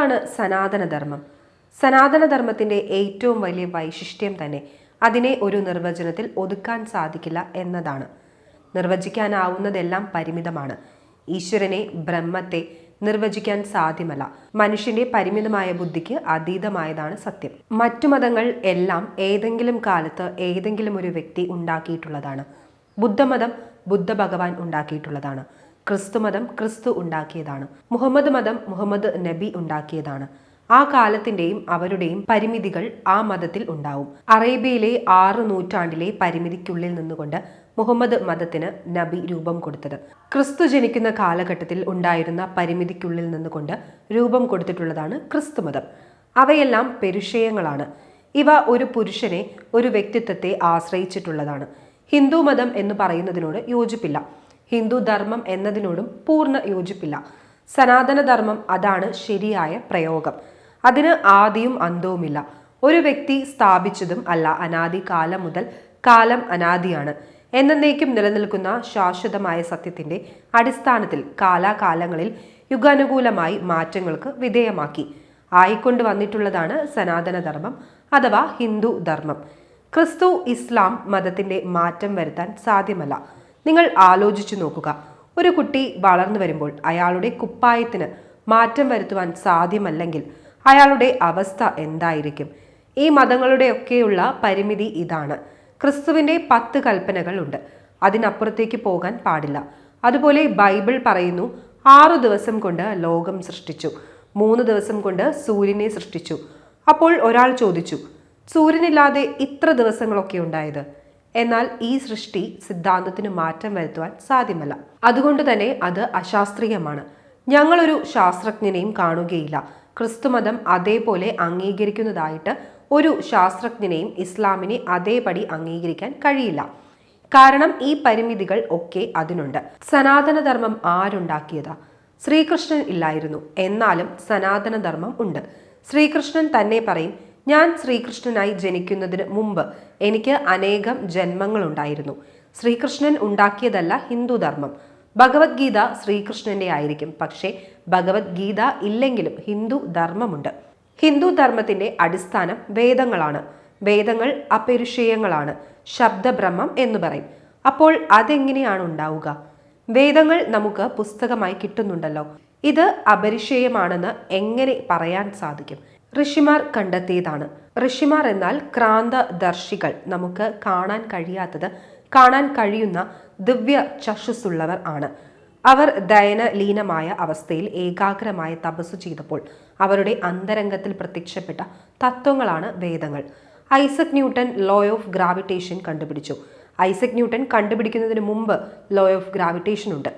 എന്താണ് സനാതനധർമ്മം. സനാതനധർമ്മത്തിന്റെ ഏറ്റവും വലിയ വൈശിഷ്ട്യം തന്നെ അതിനെ ഒരു നിർവചനത്തിൽ ഒതുക്കാൻ സാധിക്കില്ല എന്നതാണ്. നിർവചിക്കാനാവുന്നതെല്ലാം പരിമിതമാണ്. ഈശ്വരനെ ബ്രഹ്മത്തെ നിർവചിക്കാൻ സാധ്യമല്ല. മനുഷ്യന്റെ പരിമിതമായ ബുദ്ധിക്ക് അതീതമായതാണ് സത്യം. മറ്റു മതങ്ങൾ എല്ലാം ഏതെങ്കിലും കാലത്ത് ഏതെങ്കിലും ഒരു വ്യക്തി ഉണ്ടാക്കിയിട്ടുള്ളതാണ്. ബുദ്ധമതം ബുദ്ധ ഭഗവാൻ ഉണ്ടാക്കിയിട്ടുള്ളതാണ്. ക്രിസ്തുമതം ക്രിസ്തു ഉണ്ടാക്കിയതാണ്. മുഹമ്മദ് മതം മുഹമ്മദ് നബി ഉണ്ടാക്കിയതാണ്. ആ കാലത്തിന്റെയും അവരുടെയും പരിമിതികൾ ആ മതത്തിൽ ഉണ്ടാവും. അറേബ്യയിലെ ആറ് നൂറ്റാണ്ടിലെ പരിമിതിക്കുള്ളിൽ നിന്നുകൊണ്ട് മുഹമ്മദ് മതത്തിന് നബി രൂപം കൊടുത്തത്. ക്രിസ്തു ജനിക്കുന്ന കാലഘട്ടത്തിൽ ഉണ്ടായിരുന്ന പരിമിതിക്കുള്ളിൽ നിന്നുകൊണ്ട് രൂപം കൊടുത്തിട്ടുള്ളതാണ് ക്രിസ്തു മതം. അവയെല്ലാം പെരുഷയങ്ങളാണ്. ഇവ ഒരു പുരുഷനെ ഒരു വ്യക്തിത്വത്തെ ആശ്രയിച്ചിട്ടുള്ളതാണ്. ഹിന്ദു മതം എന്ന് പറയുന്നതിനോട് യോജിപ്പില്ല. ഹിന്ദു ധർമ്മം എന്നതിനോടും പൂർണ യോജിപ്പില്ല. സനാതനധർമ്മം അതാണ് ശരിയായ പ്രയോഗം. അതിന് ആദിയും അന്തവുമില്ല. ഒരു വ്യക്തി സ്ഥാപിച്ചതും അല്ല അനാദി കാലം മുതൽ കാലം അനാദിയാണ്. എന്നേക്കും നിലനിൽക്കുന്ന ശാശ്വതമായ സത്യത്തിന്റെ അടിസ്ഥാനത്തിൽ കാലാകാലങ്ങളിൽ യുഗാനുകൂലമായി മാറ്റങ്ങൾക്ക് വിധേയമാക്കി. ആയിക്കൊണ്ട് വന്നിട്ടുള്ളതാണ് സനാതനധർമ്മം അഥവാ ഹിന്ദു ധർമ്മം. ക്രിസ്തു ഇസ്ലാം മതത്തിന്റെ മാറ്റം വരുത്താൻ സാധ്യമല്ല. നിങ്ങൾ ആലോചിച്ചു നോക്കുക. ഒരു കുട്ടി വളർന്നു വരുമ്പോൾ അയാളുടെ കുപ്പായത്തിന് മാറ്റം വരുത്തുവാൻ സാധ്യമല്ലെങ്കിൽ അയാളുടെ അവസ്ഥ എന്തായിരിക്കും? ഈ മതങ്ങളുടെയൊക്കെയുള്ള പരിമിതി ഇതാണ്. ക്രിസ്തുവിന്റെ പത്ത് കൽപ്പനകളുണ്ട്. അതിനപ്പുറത്തേക്ക് പോകാൻ പാടില്ല. അതുപോലെ ബൈബിൾ പറയുന്നു ആറു ദിവസം കൊണ്ട് ലോകം സൃഷ്ടിച്ചു. മൂന്ന് ദിവസം കൊണ്ട് സൂര്യനെ സൃഷ്ടിച്ചു. അപ്പോൾ ഒരാൾ ചോദിച്ചു സൂര്യനില്ലാതെ ഇത്ര ദിവസങ്ങളൊക്കെ ഉണ്ടായത്? എന്നാൽ ഈ സൃഷ്ടി സിദ്ധാന്തത്തിന് മാറ്റം വരുത്തുവാൻ സാധ്യമല്ല. അതുകൊണ്ട് തന്നെ അത് അശാസ്ത്രീയമാണ്. ഞങ്ങളൊരു ശാസ്ത്രജ്ഞനെയും കാണുകയില്ല. ക്രിസ്തുമതം അതേപോലെ അംഗീകരിക്കുന്നതായിട്ട് ഒരു ശാസ്ത്രജ്ഞനെയും ഇസ്ലാമിനെ അതേപടി അംഗീകരിക്കാൻ കഴിയില്ല. കാരണം ഈ പരിമിതികൾ ഒക്കെ അതിനുണ്ട്. സനാതനധർമ്മം ആരുണ്ടാക്കിയതാ? ശ്രീകൃഷ്ണൻ ഇല്ലായിരുന്നു. എന്നാലും സനാതനധർമ്മം ഉണ്ട്. ശ്രീകൃഷ്ണൻ തന്നെ പറയും ഞാൻ ശ്രീകൃഷ്ണനായി ജനിക്കുന്നതിന് മുമ്പ് എനിക്ക് അനേകം ജന്മങ്ങളുണ്ടായിരുന്നു. ശ്രീകൃഷ്ണൻ ഉണ്ടാക്കിയതല്ല ഹിന്ദുധർമ്മം ഭഗവത്ഗീത ശ്രീകൃഷ്ണന്റെ ആയിരിക്കും. പക്ഷേ ഭഗവത്ഗീത ഇല്ലെങ്കിലും ഹിന്ദു ധർമ്മമുണ്ട്. ഹിന്ദു ധർമ്മത്തിന്റെ അടിസ്ഥാനം വേദങ്ങളാണ്. വേദങ്ങൾ അപരിഷയങ്ങളാണ്. ശബ്ദബ്രഹ്മം എന്ന് പറയും. അപ്പോൾ അതെങ്ങനെയാണ് ഉണ്ടാവുക? വേദങ്ങൾ നമുക്ക് പുസ്തകമായി കിട്ടുന്നുണ്ടല്ലോ. ഇത് അപരിഷയമാണെന്ന് എങ്ങനെ പറയാൻ സാധിക്കും? ഋഷിമാർ കണ്ടെത്തിയതാണ്. ഋഷിമാർ എന്നാൽ ക്രാന്തദർശികൾ. നമുക്ക് കാണാൻ കഴിയാത്തത് കാണാൻ കഴിയുന്ന ദിവ്യ ചക്ഷുസുള്ളവർ ആണ്. അവർ ദയനലീനമായ അവസ്ഥയിൽ ഏകാഗ്രമായ തപസ്സു ചെയ്തപ്പോൾ അവരുടെ അന്തരംഗത്തിൽ പ്രത്യക്ഷപ്പെട്ട തത്വങ്ങളാണ് വേദങ്ങൾ. Isaac Newton law of gravitation കണ്ടുപിടിച്ചു. ഐസക് ന്യൂട്ടൺ കണ്ടുപിടിക്കുന്നതിന് മുമ്പ് ലോ ഓഫ് ഗ്രാവിറ്റേഷൻ ഉണ്ട്.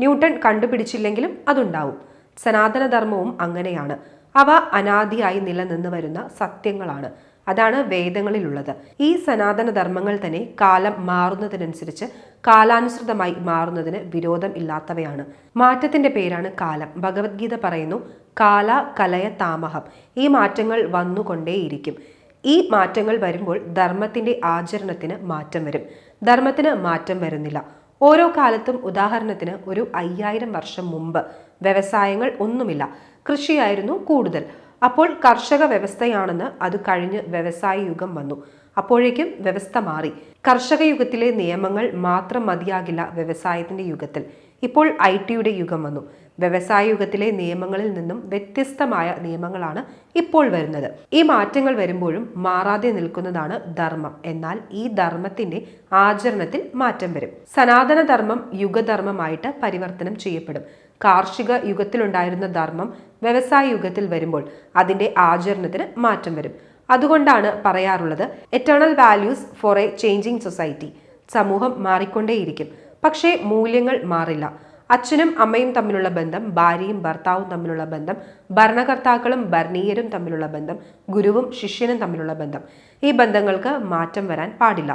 ന്യൂട്ടൺ കണ്ടുപിടിച്ചില്ലെങ്കിലും അതുണ്ടാവും. സനാതനധർമ്മവും അങ്ങനെയാണ്. അവ അനാദിയായി നിലനിന്ന് വരുന്ന സത്യങ്ങളാണ്. അതാണ് വേദങ്ങളിലുള്ളത്. ഈ സനാതന ധർമ്മങ്ങൾ തന്നെ കാലം മാറുന്നതിനനുസരിച്ച് കാലാനുസൃതമായി മാറുന്നതിന് വിരോധം ഇല്ലാത്തവയാണ്. മാറ്റത്തിന്റെ പേരാണ് കാലം. ഭഗവത്ഗീത പറയുന്നു കാല കലയ താമഹം ഈ മാറ്റങ്ങൾ വന്നുകൊണ്ടേയിരിക്കും. ഈ മാറ്റങ്ങൾ വരുമ്പോൾ ധർമ്മത്തിന്റെ ആചരണത്തിന് മാറ്റം വരും. ധർമ്മത്തിന് മാറ്റം വരുന്നില്ല. ഓരോ കാലത്തും ഉദാഹരണത്തിന് ഒരു അയ്യായിരം വർഷം മുമ്പ് വ്യവസായങ്ങൾ ഒന്നുമില്ല. കൃഷിയായിരുന്നു കൂടുതൽ. അപ്പോൾ കർഷക വ്യവസ്ഥയാണെന്ന് അത് കഴിഞ്ഞ് വ്യവസായ യുഗം വന്നു. അപ്പോഴേക്കും വ്യവസ്ഥ മാറി. കർഷക യുഗത്തിലെ നിയമങ്ങൾ മാത്രം മതിയാകില്ല വ്യവസായത്തിന്റെ യുഗത്തിൽ. ഇപ്പോൾ ഐ ടിയുടെ യുഗം വന്നു. വ്യവസായ യുഗത്തിലെ നിയമങ്ങളിൽ നിന്നും വ്യത്യസ്തമായ നിയമങ്ങളാണ് ഇപ്പോൾ വരുന്നത്. ഈ മാറ്റങ്ങൾ വരുമ്പോഴും മാറാതെ നിൽക്കുന്നതാണ് ധർമ്മം. എന്നാൽ ഈ ധർമ്മത്തിന്റെ ആചരണത്തിൽ മാറ്റം വരും. സനാതന ധർമ്മം യുഗധർമ്മമായിട്ട് പരിവർത്തനം ചെയ്യപ്പെടും. കാർഷിക യുഗത്തിലുണ്ടായിരുന്ന ധർമ്മം വ്യവസായ യുഗത്തിൽ വരുമ്പോൾ അതിന്റെ ആചരണത്തിന് മാറ്റം വരും. അതുകൊണ്ടാണ് പറയാറുള്ളത് eternal values for a changing society സമൂഹം മാറിക്കൊണ്ടേയിരിക്കും. പക്ഷേ മൂല്യങ്ങൾ മാറില്ല. അച്ഛനും അമ്മയും തമ്മിലുള്ള ബന്ധം ഭാര്യയും ഭർത്താവും തമ്മിലുള്ള ബന്ധം ഭരണകർത്താക്കളും ഭരണീയരും തമ്മിലുള്ള ബന്ധം ഗുരുവും ശിഷ്യനും തമ്മിലുള്ള ബന്ധം. ഈ ബന്ധങ്ങൾക്ക് മാറ്റം വരാൻ പാടില്ല.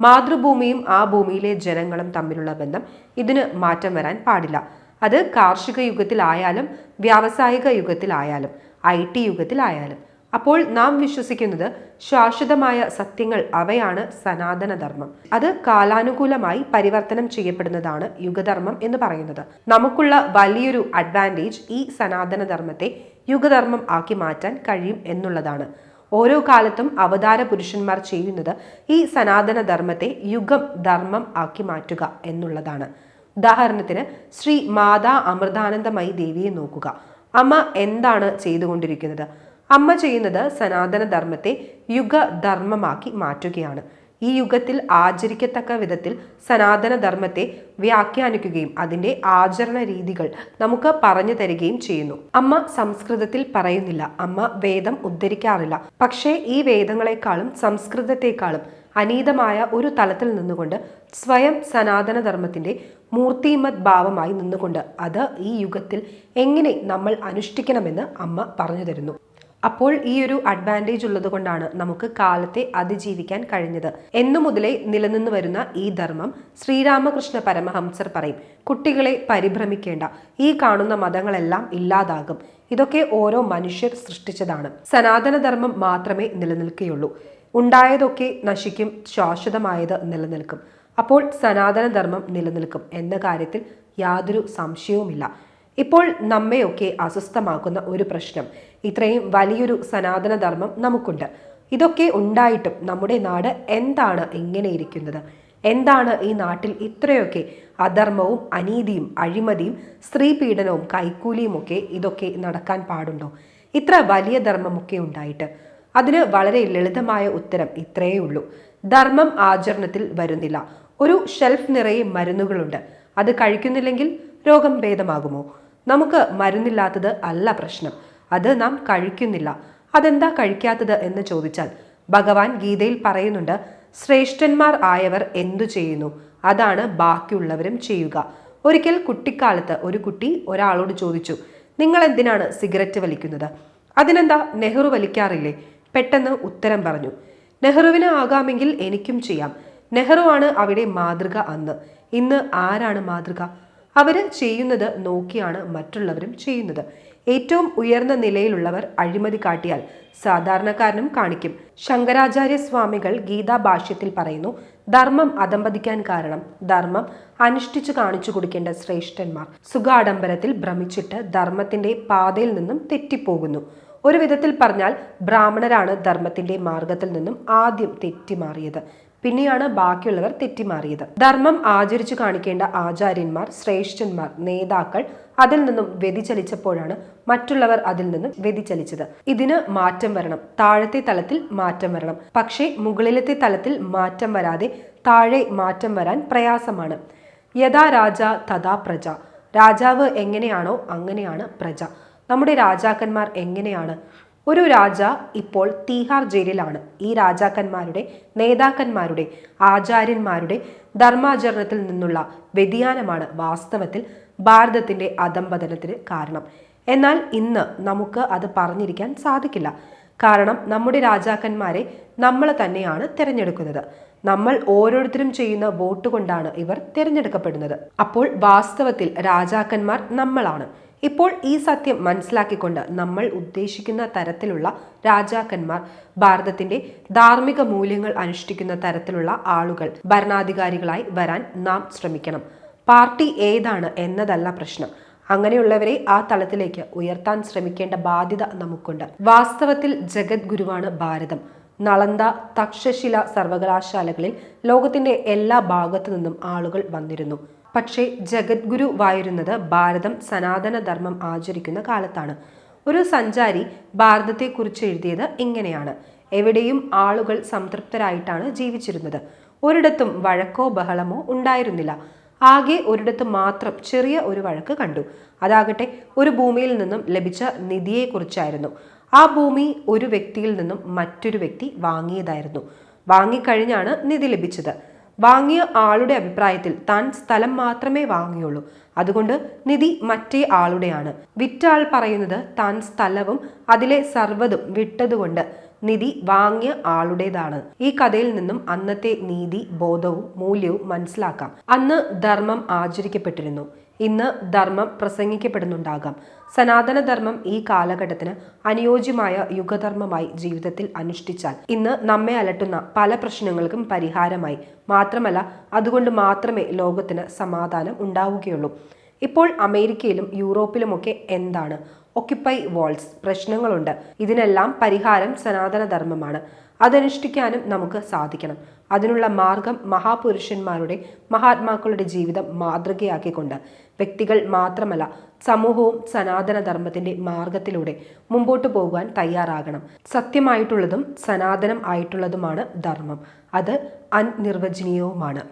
മാതൃഭൂമിയും ആ ഭൂമിയിലെ ജനങ്ങളും തമ്മിലുള്ള ബന്ധം ഇതിന് മാറ്റം വരാൻ പാടില്ല. അത് കാർഷിക യുഗത്തിലായാലും വ്യാവസായിക യുഗത്തിലായാലും ഐ ടി യുഗത്തിലായാലും അപ്പോൾ നാം വിശ്വസിക്കുന്നത് ശാശ്വതമായ സത്യങ്ങൾ അവയാണ് സനാതനധർമ്മം. അത് കാലാനുകൂലമായി പരിവർത്തനം ചെയ്യപ്പെടുന്നതാണ് യുഗധർമ്മം എന്ന് പറയുന്നത്. നമുക്കുള്ള വലിയൊരു അഡ്വാന്റേജ് ഈ സനാതനധർമ്മത്തെ യുഗധർമ്മം ആക്കി മാറ്റാൻ കഴിയും എന്നുള്ളതാണ്. ഓരോ കാലത്തും അവതാര പുരുഷന്മാർ ചെയ്യുന്നത് ഈ സനാതനധർമ്മത്തെ യുഗം ധർമ്മം ആക്കി മാറ്റുക എന്നുള്ളതാണ്. ഉദാഹരണത്തിന് ശ്രീ മാതാ അമൃതാനന്ദമയി ദേവിയെ നോക്കുക. അമ്മ എന്താണ് ചെയ്തുകൊണ്ടിരിക്കുന്നത്? അമ്മ ചെയ്യുന്നത് സനാതനധർമ്മത്തെ യുഗധർമ്മമാക്കി മാറ്റുകയാണ്. ഈ യുഗത്തിൽ ആചരിക്കത്തക്ക വിധത്തിൽ സനാതനധർമ്മത്തെ വ്യാഖ്യാനിക്കുകയും അതിന്റെ ആചരണ രീതികൾ നമുക്ക് പറഞ്ഞു തരികയും ചെയ്യുന്നു. അമ്മ സംസ്കൃതത്തിൽ പറയുന്നില്ല. അമ്മ വേദം ഉദ്ധരിക്കാറില്ല. പക്ഷേ ഈ വേദങ്ങളെക്കാളും സംസ്കൃതത്തെക്കാളും അനീതമായ ഒരു തലത്തിൽ നിന്നുകൊണ്ട് സ്വയം സനാതനധർമ്മത്തിന്റെ മൂർത്തിമത് ഭാവമായി നിന്നുകൊണ്ട് അത് ഈ യുഗത്തിൽ എങ്ങനെ നമ്മൾ അനുഷ്ഠിക്കണമെന്ന് അമ്മ പറഞ്ഞു തരുന്നു. അപ്പോൾ ഈ ഒരു അഡ്വാന്റേജ് ഉള്ളത് കൊണ്ടാണ് നമുക്ക് കാലത്തെ അതിജീവിക്കാൻ കഴിഞ്ഞത്. എന്നു മുതലേ നിലനിന്ന് വരുന്ന ഈ ധർമ്മം ശ്രീരാമകൃഷ്ണ പരമഹംസർ പറയും കുട്ടികളെ പരിഭ്രമിക്കേണ്ട. ഈ കാണുന്ന മതങ്ങളെല്ലാം ഇല്ലാതാകും. ഇതൊക്കെ ഓരോ മനുഷ്യർ സൃഷ്ടിച്ചതാണ്. സനാതനധർമ്മം മാത്രമേ നിലനിൽക്കുകയുള്ളൂ. ഉണ്ടായതൊക്കെ നശിക്കും ശാശ്വതമായത് നിലനിൽക്കും. അപ്പോൾ സനാതനധർമ്മം നിലനിൽക്കും എന്ന കാര്യത്തിൽ യാതൊരു സംശയവുമില്ല. ഇപ്പോൾ നമ്മയൊക്കെ അസ്വസ്ഥമാക്കുന്ന ഒരു പ്രശ്നം. ഇത്രയും വലിയൊരു സനാതനധർമ്മം നമുക്കുണ്ട്. ഇതൊക്കെ ഉണ്ടായിട്ടും നമ്മുടെ നാട് എന്താണ് ഇങ്ങനെ ഇരിക്കുന്നത്? എന്താണ് ഈ നാട്ടിൽ ഇത്രയൊക്കെ അധർമ്മവും അനീതിയും അഴിമതിയും സ്ത്രീ പീഡനവും കൈക്കൂലിയും ഒക്കെ ഇതൊക്കെ നടക്കാൻ പാടുണ്ടോ? ഇത്ര വലിയ ധർമ്മമൊക്കെ ഉണ്ടായിട്ട്. അതിന് വളരെ ലളിതമായ ഉത്തരം ഇത്രയേ ഉള്ളൂ. ധർമ്മം ആചരണത്തിൽ വരുന്നില്ല. ഒരു ഷെൽഫ് നിറയെ മരുന്നുകളുണ്ട്. അത് കഴിക്കുന്നില്ലെങ്കിൽ രോഗം ഭേദമാകുമോ? നമുക്ക് മരുന്നില്ലാത്തത് അല്ല പ്രശ്നം. അത് നാം കഴിക്കുന്നില്ല. അതെന്താ കഴിക്കാത്തത് എന്ന് ചോദിച്ചാൽ ഭഗവാൻ ഗീതയിൽ പറയുന്നുണ്ട് ശ്രേഷ്ഠന്മാർ ആയവർ എന്തു ചെയ്യുന്നു? അതാണ് ബാക്കിയുള്ളവരും ചെയ്യുക. ഒരിക്കൽ കുട്ടിക്കാലത്ത് ഒരു കുട്ടി ഒരാളോട് ചോദിച്ചു നിങ്ങൾ എന്തിനാണ് സിഗരറ്റ് വലിക്കുന്നത്? അതിനെന്താ നെഹ്റു വലിക്കാറില്ലേ? പെട്ടെന്ന് ഉത്തരം പറഞ്ഞു നെഹ്റുവിന് ആകാമെങ്കിൽ എനിക്കും ചെയ്യാം. നെഹ്റു ആണ് അവിടെ മാതൃക അന്ന്. ഇന്ന് ആരാണ് മാതൃക? അവർ ചെയ്യുന്നത് നോക്കിയാണ് മറ്റുള്ളവരും ചെയ്യുന്നത്. ഏറ്റവും ഉയർന്ന നിലയിലുള്ളവർ അഴിമതി കാട്ടിയാൽ സാധാരണക്കാരനും കാണിക്കും. ശങ്കരാചാര്യ സ്വാമികൾ ഗീതാഭാഷ്യത്തിൽ പറയുന്നു ധർമ്മം അധംപതിക്കാൻ കാരണം ധർമ്മം അനുഷ്ഠിച്ചു കാണിച്ചു കൊടുക്കേണ്ട ശ്രേഷ്ഠന്മാർ. സുഖാഡംബരത്തിൽ ഭ്രമിച്ചിട്ട് ധർമ്മത്തിന്റെ പാതയിൽ നിന്നും തെറ്റിപ്പോകുന്നു. ഒരു വിധത്തിൽ പറഞ്ഞാൽ ബ്രാഹ്മണരാണ് ധർമ്മത്തിന്റെ മാർഗത്തിൽ നിന്നും ആദ്യം തെറ്റിമാറിയത്. പിന്നെയാണ് ബാക്കിയുള്ളവർ തെറ്റിമാറിയത്. ധർമ്മം ആചരിച്ചു കാണിക്കേണ്ട ആചാര്യന്മാർ ശ്രേഷ്ഠന്മാർ നേതാക്കൾ അതിൽ നിന്നും വ്യതിചലിച്ചപ്പോഴാണ് മറ്റുള്ളവർ അതിൽ നിന്നും വ്യതിചലിച്ചത്. ഇതിന് മാറ്റം വരണം. താഴത്തെ തലത്തിൽ മാറ്റം വരണം. പക്ഷേ മുകളിലത്തെ തലത്തിൽ മാറ്റം വരാതെ താഴെ മാറ്റം വരാൻ പ്രയാസമാണ്. യഥാ രാജ തഥാ പ്രജ. രാജാവ് എങ്ങനെയാണോ അങ്ങനെയാണ് പ്രജ. നമ്മുടെ രാജാക്കന്മാർ എങ്ങനെയാണ് ഒരു രാജ ഇപ്പോൾ തീഹാർ ജയിലിലാണ്. ഈ രാജാക്കന്മാരുടെ നേതാക്കന്മാരുടെ ആചാര്യന്മാരുടെ ധർമാചരണത്തിൽ നിന്നുള്ള വ്യതിയാനമാണ് വാസ്തവത്തിൽ ഭാരതത്തിന്റെ അധംപതനത്തിന് കാരണം. എന്നാൽ ഇന്ന് നമുക്ക് അത് പറഞ്ഞിരിക്കാൻ സാധിക്കില്ല. കാരണം നമ്മുടെ രാജാക്കന്മാരെ നമ്മൾ തന്നെയാണ് തിരഞ്ഞെടുക്കുന്നത്. നമ്മൾ ഓരോരുത്തരും ചെയ്യുന്ന വോട്ട് കൊണ്ടാണ് ഇവർ തിരഞ്ഞെടുക്കപ്പെടുന്നത്. അപ്പോൾ വാസ്തവത്തിൽ രാജാക്കന്മാർ നമ്മളാണ്. ഇപ്പോൾ ഈ സത്യം മനസ്സിലാക്കിക്കൊണ്ട് നമ്മൾ ഉദ്ദേശിക്കുന്ന തരത്തിലുള്ള രാജാക്കന്മാർ ഭാരതത്തിന്റെ ധാർമ്മിക മൂല്യങ്ങൾ അനുഷ്ഠിക്കുന്ന തരത്തിലുള്ള ആളുകൾ ഭരണാധികാരികളായി വരാൻ നാം ശ്രമിക്കണം. പാർട്ടി ഏതാണ് എന്നതല്ല പ്രശ്നം. അങ്ങനെയുള്ളവരെ ആ തലത്തിലേക്ക് ഉയർത്താൻ ശ്രമിക്കേണ്ട ബാധ്യത നമുക്കുണ്ട്. വാസ്തവത്തിൽ ജഗദ്ഗുരുവാണ് ഭാരതം. നളന്ദ തക്ഷശില സർവകലാശാലകളിൽ ലോകത്തിന്റെ എല്ലാ ഭാഗത്തു നിന്നും ആളുകൾ വന്നിരുന്നു. പക്ഷേ ജഗദ്ഗുരുവായിരുന്നത് ഭാരതം സനാതനധർമ്മം ആചരിക്കുന്ന കാലത്താണ്. ഒരു സഞ്ചാരി ഭാരതത്തെക്കുറിച്ച് എഴുതിയത് ഇങ്ങനെയാണ്. എവിടെയും ആളുകൾ സംതൃപ്തരായിട്ടാണ് ജീവിച്ചിരുന്നത്. ഒരിടത്തും വഴക്കോ ബഹളമോ ഉണ്ടായിരുന്നില്ല. ആകെ ഒരിടത്ത് മാത്രം ചെറിയ ഒരു വഴക്ക് കണ്ടു. അതാകട്ടെ ഒരു ഭൂമിയിൽ നിന്നും ലഭിച്ച നിധിയെക്കുറിച്ചായിരുന്നു. ആ ഭൂമി ഒരു വ്യക്തിയിൽ നിന്നും മറ്റൊരു വ്യക്തി വാങ്ങിയതായിരുന്നു. വാങ്ങിക്കഴിഞ്ഞാണ് നിധി ലഭിച്ചത്. വാങ്ങിയ ആളുടെ അഭിപ്രായത്തിൽ താൻ സ്ഥലം മാത്രമേ വാങ്ങിയുള്ളൂ. അതുകൊണ്ട് നിധി മറ്റേ ആളുടെയാണ്. വിറ്റ ആൾ പറയുന്നത് താൻ സ്ഥലവും അതിലെ സർവതും വിട്ടതുകൊണ്ട് നിധി വാങ്ങിയ ആളുടേതാണ്. ഈ കഥയിൽ നിന്നും അന്നത്തെ നീതി ബോധവും മൂല്യവും മനസ്സിലാക്കാം. അന്ന് ധർമ്മം ആചരിക്കപ്പെട്ടിരുന്നു. ഇന്ന് ധർമ്മം പ്രസംഗിക്കപ്പെടുന്നുണ്ടാകാം. സനാതനധർമ്മം ഈ കാലഘട്ടത്തിന് അനുയോജ്യമായ യുഗധർമ്മമായി ജീവിതത്തിൽ അനുഷ്ഠിച്ചാൽ ഇന്ന് നമ്മെ അലട്ടുന്ന പല പ്രശ്നങ്ങൾക്കും പരിഹാരമായി. മാത്രമല്ല അതുകൊണ്ട് മാത്രമേ ലോകത്തിന് സമാധാനം ഉണ്ടാവുകയുള്ളൂ. ഇപ്പോൾ അമേരിക്കയിലും യൂറോപ്പിലുമൊക്കെ എന്താണ്? ഒക്യുപ്പൈ വാൾസ് പ്രശ്നങ്ങളുണ്ട്. ഇതിനെല്ലാം പരിഹാരം സനാതനധർമ്മമാണ്. അതനുഷ്ഠിക്കാനും നമുക്ക് സാധിക്കണം. അതിനുള്ള മാർഗം മഹാപുരുഷന്മാരുടെ മഹാത്മാക്കളുടെ ജീവിതം മാതൃകയാക്കിക്കൊണ്ട്. വ്യക്തികൾ മാത്രമല്ല സമൂഹവും സനാതന ധർമ്മത്തിന്റെ മാർഗത്തിലൂടെ മുമ്പോട്ട് പോകുവാൻ തയ്യാറാകണം. സത്യമായിട്ടുള്ളതും സനാതനം ആയിട്ടുള്ളതുമാണ് ധർമ്മം. അത് അനിർവചനീയവുമാണ്.